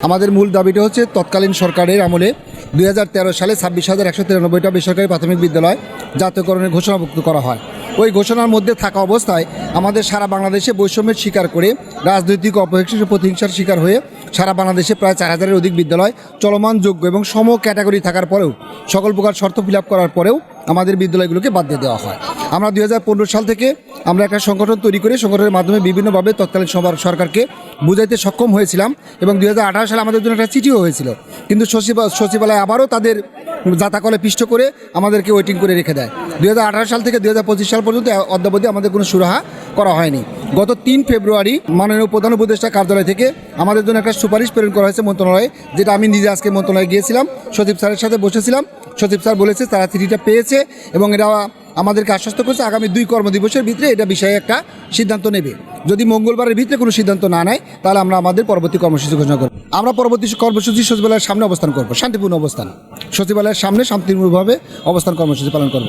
আমাদের মূল দাবিটা হচ্ছে তৎকালীন সরকারের আমলে দু হাজার তেরো সালে ছাব্বিশ হাজার একশো তিরানব্বইটা বেসরকারি প্রাথমিক বিদ্যালয় জাতীয়করণের ঘোষণাভুক্ত করা হয়। ওই ঘোষণার মধ্যে থাকা অবস্থায় আমাদের সারা বাংলাদেশে বৈষম্যের শিকার করে রাজনৈতিক অপহিংসা প্রতিহিংসার শিকার হয়ে সারা বাংলাদেশে প্রায় চার হাজারের অধিক বিদ্যালয় চলমান যোগ্য এবং সম ক্যাটাগরি থাকার পরেও সকল প্রকার শর্ত ফিল করার পরেও আমাদের বিদ্যালয়গুলোকে বাদ দিয়ে দেওয়া হয়। আমরা দুই হাজার পনেরো সাল থেকে আমরা একটা সংগঠন তৈরি করে সংগঠনের মাধ্যমে বিভিন্নভাবে তৎকালীন সরকারকে বুঝাইতে সক্ষম হয়েছিলাম এবং দু হাজার আঠারো সালে আমাদের জন্য একটা চিঠিও হয়েছিল। কিন্তু সচিব, সচিবালয় আবারও তাদের জাতাকলে পিষ্ট করে আমাদেরকে ওয়েটিং করে রেখে দেয়। দুই হাজার আঠারো সাল থেকে দুই হাজার পঁচিশ সাল পর্যন্ত অদ্যাবধি আমাদের কোনো সুরাহা করা হয়নি। গত তিন ফেব্রুয়ারি মাননীয় প্রধান উপদেষ্টা কার্যালয় থেকে আমাদের জন্য একটা সুপারিশ প্রেরণ করা হয়েছে মন্ত্রণালয়ে, যেটা আমি নিজে আজকে মন্ত্রণালয়ে গিয়েছিলাম। সচিব স্যারের সাথে বসেছিলাম। সচিব স্যার বলেছে তারা চিঠিটা পেয়েছে এবং এরা আমাদেরকে আশ্বস্ত করছে আগামী দুই কর্মদিবসের ভিতরে এটা বিষয়ে একটা সিদ্ধান্ত নেবে। যদি মঙ্গলবারের ভিতরে কোনো সিদ্ধান্ত না নেয়, তাহলে আমরা আমাদের পরবর্তী কর্মসূচি ঘোষণা করব। আমরা পরবর্তী কর্মসূচি সচিবালয়ের সামনে অবস্থান করব, শান্তিপূর্ণ অবস্থান। সচিবালয়ের সামনে শান্তিপূর্ণভাবে অবস্থান কর্মসূচি পালন করব।